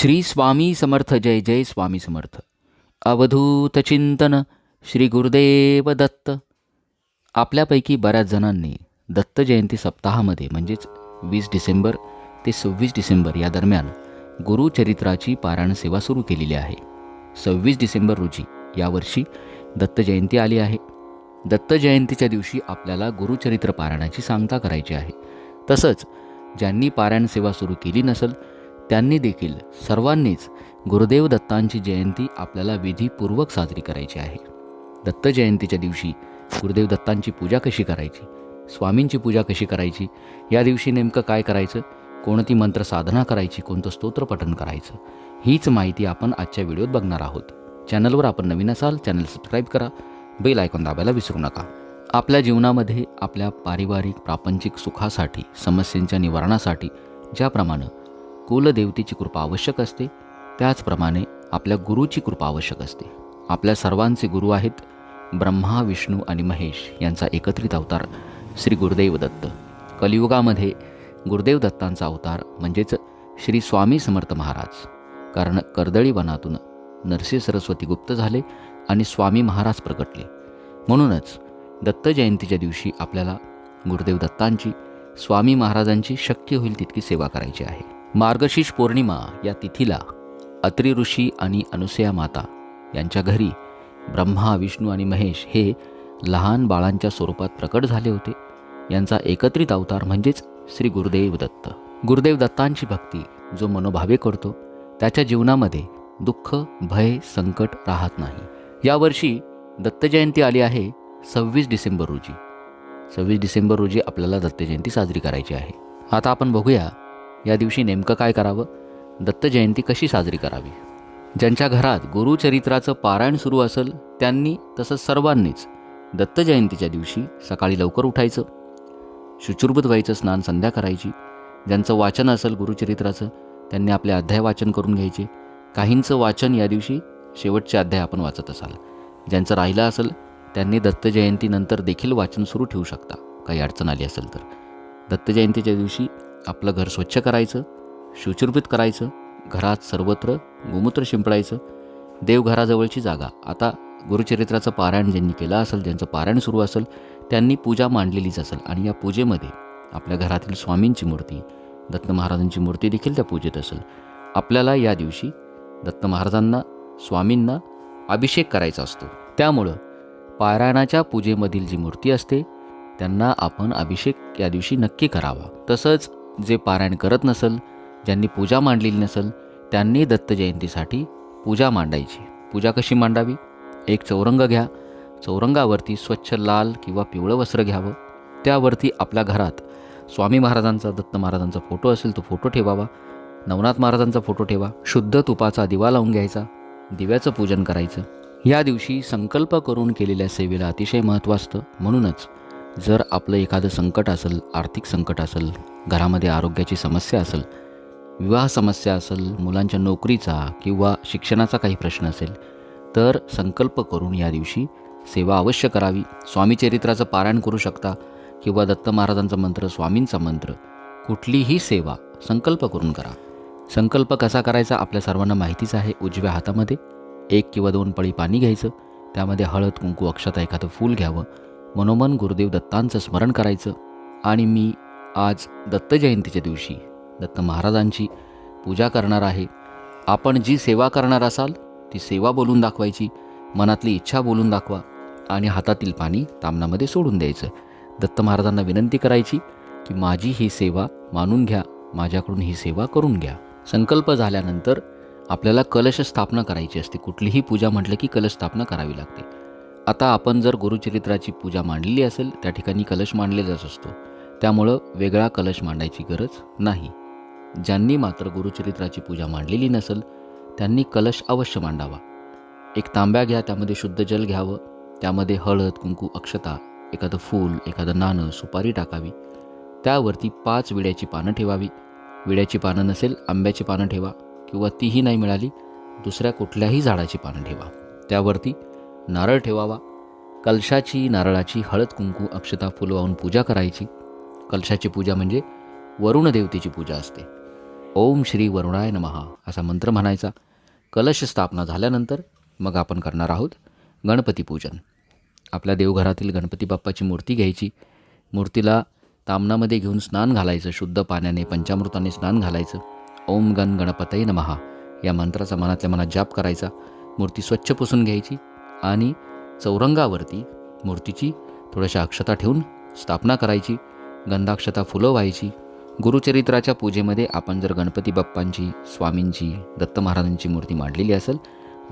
श्री स्वामी समर्थ जय जय स्वामी समर्थ. अवधूत चिंतन श्री गुरुदेव दत्त. आपल्यापैकी बऱ्याच जणांनी दत्त जयंती सप्ताहामध्ये म्हणजेच वीस डिसेंबर ते सव्वीस डिसेंबर या दरम्यान गुरुचरित्राची पारायण सेवा सुरू केलेली आहे. सव्वीस डिसेंबर रोजी यावर्षी दत्त जयंती आली आहे. दत्त जयंतीच्या दिवशी आपल्याला गुरुचरित्र पारायणाची सांगता करायची आहे. तसंच ज्यांनी पारायण सेवा सुरू केली नसेल त्यांनी देखील सर्वांनीच गुरुदेव दत्तांची जयंती आपल्याला विधीपूर्वक साजरी करायची आहे. दत्त जयंतीच्या दिवशी गुरुदेव दत्तांची पूजा कशी करायची? स्वामींची पूजा कशी करायची? या दिवशी नेमकं काय करायचं? कोणती मंत्र साधना करायची? कोणतं स्तोत्रपठन करायचं? हीच माहिती आपण आजच्या व्हिडिओत बघणार आहोत. चॅनलवर आपण नवीन असाल चॅनल सबस्क्राईब करा. बेल आयकॉन दाबायला विसरू नका. आपल्या जीवनामध्ये आपल्या पारिवारिक प्रापंचिक सुखासाठी समस्यांच्या निवारणासाठी ज्याप्रमाणे कुलदेवतेची कृपा आवश्यक असते. त्याचप्रमाणे आपल्या गुरुची कृपा आवश्यक असते. आपल्या सर्वांचे गुरु आहेत ब्रह्मा विष्णू आणि महेश यांचा एकत्रित अवतार श्री गुरुदेव दत्त. कलियुगामध्ये गुरुदेव दत्तांचा अवतार म्हणजेच श्री स्वामी समर्थ महाराज. कारण कर्दळी वनातून नरसिंह सरस्वती गुप्त झाले आणि स्वामी महाराज प्रकटले. म्हणूनच दत्त जयंतीच्या दिवशी आपल्याला गुरुदेव दत्तांची स्वामी महाराजांची शक्य होईल तितकी सेवा करायची आहे. मार्गशीर्ष पौर्णिमा या तिथीला अत्रि ऋषी आणि अनुसया माता यांच्या घरी ब्रह्मा विष्णू आणि महेश हे लहान बाळांच्या स्वरूपात प्रकट झाले होते. यांचा एकत्रित अवतार म्हणजेच श्री गुरुदेव दत्त. गुरुदेव दत्तांची भक्ती जो मनोभावे करतो त्याच्या जीवनामध्ये दुःख भय संकट राहत नाही. यावर्षी दत्तजयंती आली आहे सव्वीस डिसेंबर रोजी. सव्वीस डिसेंबर रोजी आपल्याला दत्तजयंती साजरी करायची आहे. आता आपण बघूया या दिवशी नेमकं काय करावं? दत्त जयंती कशी साजरी करावी? ज्यांच्या घरात गुरुचरित्राचं पारायण सुरू असेल त्यांनी तसंच सर्वांनीच दत्त जयंतीच्या दिवशी सकाळी लवकर उठायचं. शुचुर्भूत व्हायचं स्नान संध्या करायची. ज्यांचं वाचन असेल गुरुचरित्राचं त्यांनी आपले अध्याय वाचन करून घ्यायचे. काहींचं वाचन या दिवशी शेवटचे अध्याय आपण वाचत असाल. ज्यांचं राहिलं असेल त्यांनी दत्त जयंतीनंतर देखील वाचन सुरू ठेवू शकता. काही अडचण आली असेल तर. दत्त जयंतीच्या दिवशी आपलं घर स्वच्छ करायचं शुचिर्भूत करायचं घरात सर्वत्र गोमूत्र शिंपडायचं देवघराजवळची जागा. आता गुरुचरित्राचं पारायण ज्यांनी केलं असेल ज्यांचं पारायण सुरू असेल त्यांनी पूजा मांडलेलीच असेल. आणि या पूजेमध्ये आपल्या घरातील स्वामींची मूर्ती दत्त महाराजांची मूर्ती देखील त्या पूजेत असेल. आपल्याला या दिवशी दत्त महाराजांना स्वामींना अभिषेक करायचा असतो. त्यामुळं पारायणाच्या पूजेमधील जी मूर्ती असते त्यांना आपण अभिषेक या दिवशी नक्की करावा. तसंच जे पारायण करत नसल ज्यांनी पूजा मांडलेली नसेल त्यांनी दत्त जयंतीसाठी पूजा मांडायची. पूजा कशी मांडावी? एक चौरंग घ्या. चौरंगावरती स्वच्छ लाल किंवा पिवळं वस्त्र घ्यावं. त्यावरती आपल्या घरात स्वामी महाराजांचा दत्त महाराजांचा फोटो असेल तो फोटो ठेवावा. नवनाथ महाराजांचा फोटो ठेवा. शुद्ध तुपाचा दिवा लावून घ्यायचा. दिव्याचं पूजन करायचं. या दिवशी संकल्प करून केलेल्या सेवेला अतिशय महत्त्व असतं. म्हणूनच जर आपलं एखादं संकट असेल आर्थिक संकट असेल घरामध्ये आरोग्याची समस्या असेल विवाह समस्या असेल मुलांच्या नोकरीचा किंवा शिक्षणाचा काही प्रश्न असेल तर संकल्प करून या दिवशी सेवा अवश्य करावी. स्वामीचरित्राचं पारायण करू शकता किंवा दत्त महाराजांचा मंत्र स्वामींचा मंत्र कुठलीही सेवा संकल्प करून करा. संकल्प कसा करायचा आपल्या सर्वांना माहितीच आहे. उजव्या हातामध्ये एक किंवा दोन पळी पाणी घ्यायचं त्यामध्ये हळद कुंकू अक्षता एखादं फूल घ्यावं मनोमन गुरुदेव दत्तांचं स्मरण करायचं आणि मी आज दत्त जयंतीच्या दिवशी दत्त महाराजांची पूजा करणार आहे. आपण जी सेवा करणार असाल ती सेवा बोलून दाखवायची मनातली इच्छा बोलून दाखवा आणि हातातील पाणी तामणामध्ये सोडून द्यायचं. दत्त महाराजांना विनंती करायची की माझी ही सेवा मानून घ्या माझ्याकडून ही सेवा करून घ्या. संकल्प झाल्यानंतर आपल्याला कलश स्थापना करायची असते. कुठलीही पूजा म्हटलं की कलश स्थापना करावी लागते. आता आपण जर गुरुचरित्राची पूजा मांडलेली असेल त्या ठिकाणी कलश मांडलेलाच असतो. त्यामुळं वेगळा कलश मांडायची गरज नाही. ज्यांनी मात्र गुरुचरित्राची पूजा मांडलेली नसेल त्यांनी कलश अवश्य मांडावा. एक तांब्या घ्या त्यामध्ये शुद्ध जल घ्यावं. त्यामध्ये हळद कुंकू अक्षता एखादं फूल एखादं नाणं सुपारी टाकावी. त्यावरती पाच विड्याची पानं ठेवावी. विड्याची पानं नसेल आंब्याची पानं ठेवा किंवा तीही नाही मिळाली दुसऱ्या कुठल्याही झाडाची पानं ठेवा. त्यावरती नारळ ठेवावा. कलशाची नारळाची हळद कुंकू अक्षता फुल वाहून पूजा करायची. कलशाची पूजा म्हणजे वरुण देवतेची पूजा असते. ओम श्री वरुणाय नमहा असा मंत्र म्हणायचा. कलश स्थापना झाल्यानंतर मग आपण करणार आहोत गणपती पूजन. आपल्या देवघरातील गणपती बाप्पाची मूर्ती घ्यायची. मूर्तीला तामणामध्ये घेऊन स्नान घालायचं शुद्ध पाण्याने पंचामृताने स्नान घालायचं. ओम गण गणपतय नमहा या मंत्राचा मनातल्या मनात जाप करायचा. मूर्ती स्वच्छ पुसून घ्यायची. आणि चौरंगावरती मूर्तीची थोड्याशा अक्षता ठेवून स्थापना करायची गंधाक्षता फुलं व्हायची. गुरुचरित्राच्या पूजेमध्ये आपण जर गणपती बाप्पांची स्वामींची दत्त महाराजांची मूर्ती मांडलेली असेल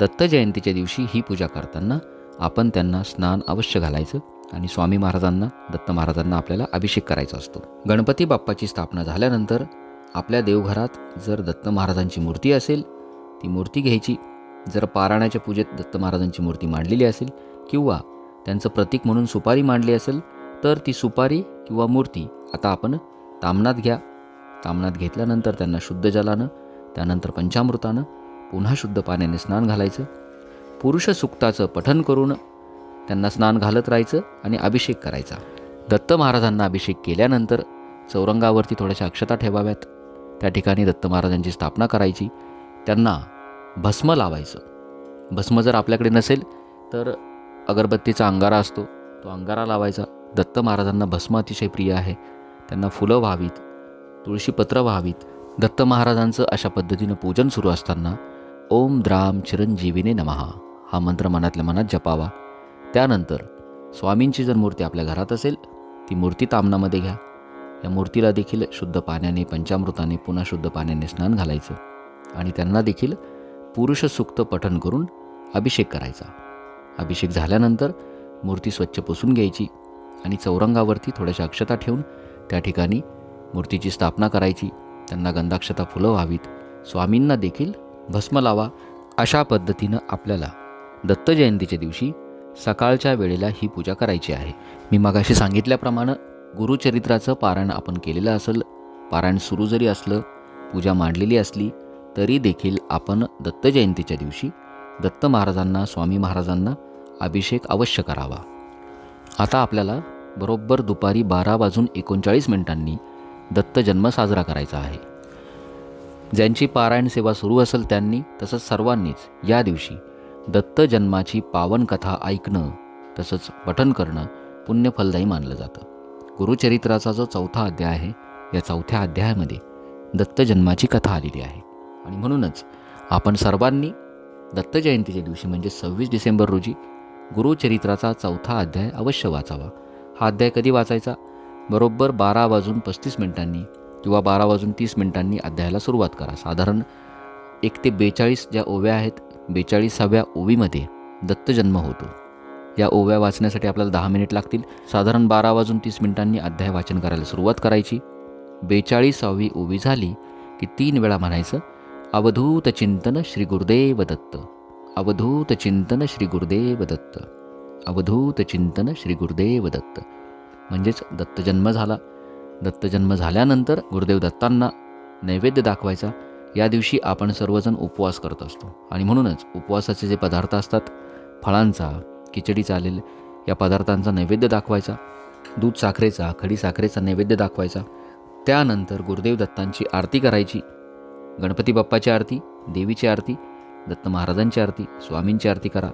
दत्त जयंतीच्या दिवशी ही पूजा करताना आपण त्यांना स्नान अवश्य घालायचं आणि स्वामी महाराजांना दत्त महाराजांना आपल्याला अभिषेक करायचा असतो. गणपती बाप्पाची स्थापना झाल्यानंतर आपल्या देवघरात जर दत्त महाराजांची मूर्ती असेल ती मूर्ती घ्यायची. जर पारायणाच्या पूजेत दत्त महाराजांची मूर्ती मांडलेली असेल किंवा त्यांचं प्रतीक म्हणून सुपारी मांडली असेल तर ती सुपारी किंवा मूर्ती आता आपण तामणात घ्या. तामणात घेतल्यानंतर त्यांना शुद्ध जलानं त्यानंतर पंचामृतानं पुन्हा शुद्ध पाण्याने स्नान घालायचं. पुरुष सुक्ताचं पठन करून त्यांना स्नान घालत राहायचं आणि अभिषेक करायचा. दत्त महाराजांना अभिषेक केल्यानंतर चौरंगावरती थोड्याशा अक्षता ठेवाव्यात. त्या ठिकाणी दत्त महाराजांची स्थापना करायची. त्यांना भस्म लावायचं. भस्म जर आपल्याकडे नसेल तर अगरबत्तीचा अंगारा असतो. तो अंगारा लावायचा. दत्त महाराजांना भस्म अतिशय प्रिय आहे. त्यांना फुलं व्हावीत तुळशीपत्र व्हावीत. दत्त महाराजांचं अशा पद्धतीनं पूजन सुरू असताना ओम द्राम चिरंजीवीने नमहा हा मंत्र मनातल्या मनात जपावा. त्यानंतर स्वामींची जर मूर्ती आपल्या घरात असेल ती मूर्ती तामणामध्ये घ्या. या मूर्तीला देखील शुद्ध पाण्याने पंचामृताने पुन्हा शुद्ध पाण्याने स्नान घालायचं. आणि त्यांना देखील पुरुष सुक्त पठन करून अभिषेक करायचा. अभिषेक झाल्यानंतर मूर्ती स्वच्छ पुसून घ्यायची आणि चौरंगावरती थोड्याशा अक्षता ठेवून त्या ठिकाणी मूर्तीची स्थापना करायची. त्यांना गंधाक्षता फुलं व्हावीत. स्वामींना देखील भस्म लावा अशा पद्धतीनं आपल्याला दत्त जयंतीच्या दिवशी सकाळच्या वेळेला ही पूजा करायची आहे. मी मगाशी सांगितल्याप्रमाणे गुरुचरित्राचं पारायण आपण केलेलं असेल. पारायण सुरू जरी असलं पूजा मांडलेली असली तरी देखील आपण दत्त जयंतीच्या दिवशी दत्त महाराजांना स्वामी महाराजांना अभिषेक अवश्य करावा. आता आपल्याला बरोबर दुपारी बारा वाजून एकोणचाळीस मिनिटांनी दत्त जन्म साजरा करायचा आहे. ज्यांची पारायण सेवा सुरू असेल त्यांनी तसंच सर्वांनीच या दिवशी दत्त जन्माची पावन कथा ऐकणं तसंच पठन करणं पुण्यफलदायी मानलं जातं. गुरुचरित्राचा जो चौथा अध्याय आहे या चौथ्या अध्यायामध्ये दत्त जन्माची कथा आलेली आहे. आणि म्हणूनच आपण सर्वांनी दत्त जयंतीच्या दिवशी म्हणजे सव्वीस डिसेंबर रोजी गुरुचरित्राचा चौथा अध्याय अवश्य वाचावा. हा अध्याय कधी वाचायचा? बरोबर बारा वाजून पस्तीस मिनिटांनी किंवा बारा वाजून तीस मिनिटांनी अध्यायाला सुरुवात करा. साधारण एक ते बेचाळीस ज्या ओव्या आहेत बेचाळीसाव्या ओवीमध्ये दत्तजन्म होतो. या ओव्या वाचण्यासाठी आपल्याला दहा मिनिट लागतील. साधारण बारा वाजून तीस मिनिटांनी अध्याय वाचन करायला सुरुवात करायची. बेचाळीसावी ओवी झाली की तीन वेळा म्हणायचं अवधूत चिंतन श्री गुरुदेव दत्त. अवधूत चिंतन श्री गुरुदेव दत्त. अवधूत चिंतन श्री गुरुदेव दत्त. म्हणजेच दत्तजन्म झाला. दत्तजन्म झाल्यानंतर गुरुदेव दत्तांना नैवेद्य दाखवायचा. या दिवशी आपण सर्वजण उपवास करत असतो. आणि म्हणूनच उपवासाचे जे पदार्थ असतात फळांचा खिचडी चालेल या पदार्थांचा नैवेद्य दाखवायचा. दूध साखरेचा खडी साखरेचा नैवेद्य दाखवायचा. त्यानंतर गुरुदेव दत्तांची आरती करायची. गणपती बाप्पाची आरती देवीची आरती दत्त महाराजांची आरती स्वामींची आरती करा.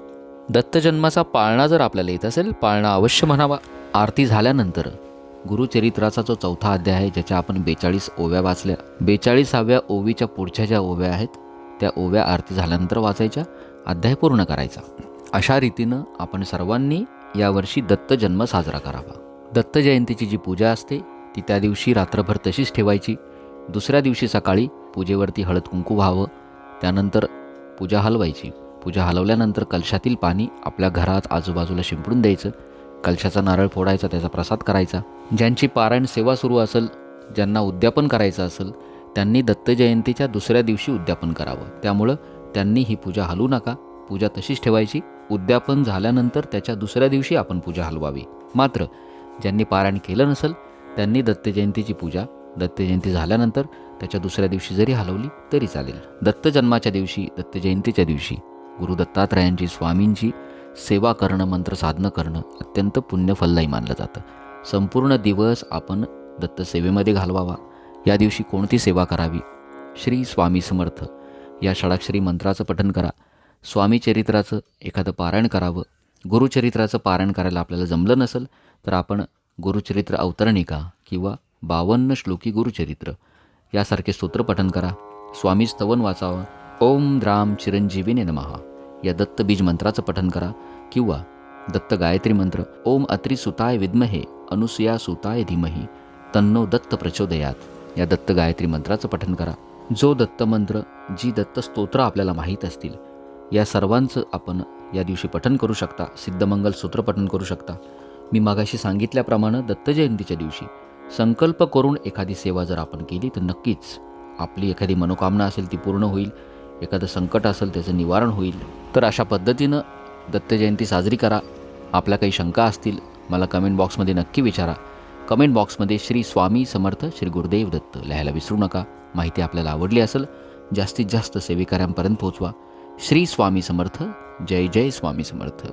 दत्तजन्माचा पाळणा जर आपल्याला येत असेल पाळणा अवश्य म्हणावा. आरती झाल्यानंतर गुरुचरित्राचा जो चौथा अध्याय आहे ज्याच्या आपण बेचाळीस ओव्या वाचल्या. बेचाळीसाव्या ओवीच्या पुढच्या ज्या ओव्या आहेत त्या ओव्या आरती झाल्यानंतर वाचायच्या अध्याय पूर्ण करायचा. अशा रीतीनं आपण सर्वांनी यावर्षी दत्त जन्म साजरा करावा. दत्त जयंतीची जी पूजा असते ती त्या दिवशी रात्रभर तशीच ठेवायची. दुसऱ्या दिवशी सकाळी पूजेवरती हळद कुंकू व्हावं. त्यानंतर पूजा हलवायची. पूजा हलवल्यानंतर कलशातील पाणी आपल्या घरात आजूबाजूला शिंपडून द्यायचं. कलशाचा नारळ फोडायचा त्याचा प्रसाद करायचा. ज्यांची पारायण सेवा सुरू असेल ज्यांना उद्यापन करायचं असेल त्यांनी दत्त जयंतीच्या दुसऱ्या दिवशी उद्यापन करावं. त्यामुळं त्यांनी ही पूजा हलवू नका. पूजा तशीच ठेवायची. उद्यापन झाल्यानंतर त्याच्या दुसऱ्या दिवशी आपण पूजा हलवावी. मात्र ज्यांनी पारायण केलं नसेल त्यांनी दत्त जयंतीची पूजा दत्त जयंती झाल्यानंतर त्याच्या दुसऱ्या दिवशी जरी हलवली तरी चालेल. दत्त जन्माच्या दिवशी दत्त जयंतीच्या दिवशी गुरु दत्तात्रयांची स्वामींची सेवा करणं मंत्र साधनं करणं अत्यंत पुण्यफलदायी मानलं जातं. संपूर्ण दिवस आपण दत्तसेवेमध्ये घालवावा. या दिवशी कोणती सेवा करावी? श्री स्वामी समर्थ. या षडाक्षरी मंत्राचं पठन करा. स्वामी चरित्राचं एखादं पारायण करावं. गुरुचरित्राचं पारायण करायला आपल्याला जमलं नसेल तर आपण गुरुचरित्र अवतरणिका किंवा बावन्न श्लोकी गुरुचरित्र. यासारखे स्तोत्रपठन करा. स्वामी स्तवन वाचावं. ओम द्राम चिरंजीवीने नमहा या दत्तबीज मंत्राचं पठन करा. किंवा दत्त गायत्री मंत्र ओम अत्रि सुताय विद्महे अनुसुया सुताय धीमही तन्नो दत्त प्रचोदयात. या दत्त गायत्री मंत्राचं पठन करा. जो दत्त मंत्र जी दत्त स्तोत्र आपल्याला माहीत असतील या सर्वांचं आपण या दिवशी पठन करू शकता. सिद्धमंगल सूत्र पठन करू शकता. मी मागाशी सांगितल्याप्रमाणे दत्त जयंतीच्या दिवशी संकल्प करून एखादी सेवा जर आपण केली तर नक्कीच आपली एखादी मनोकामना असेल ती पूर्ण होईल. एखादं संकट असेल त्याचं निवारण होईल. तर अशा पद्धतीनं दत्त जयंती साजरी करा. आपल्या काही शंका असतील मला कमेंट बॉक्समध्ये नक्की विचारा. कमेंट बॉक्समध्ये श्री स्वामी समर्थ श्री गुरुदेव दत्त लिहायला विसरू नका. माहिती आपल्याला आवडली असेल जास्तीत जास्त सेवेकऱ्यांपर्यंत पोहोचवा. श्री स्वामी समर्थ जय जय स्वामी समर्थ.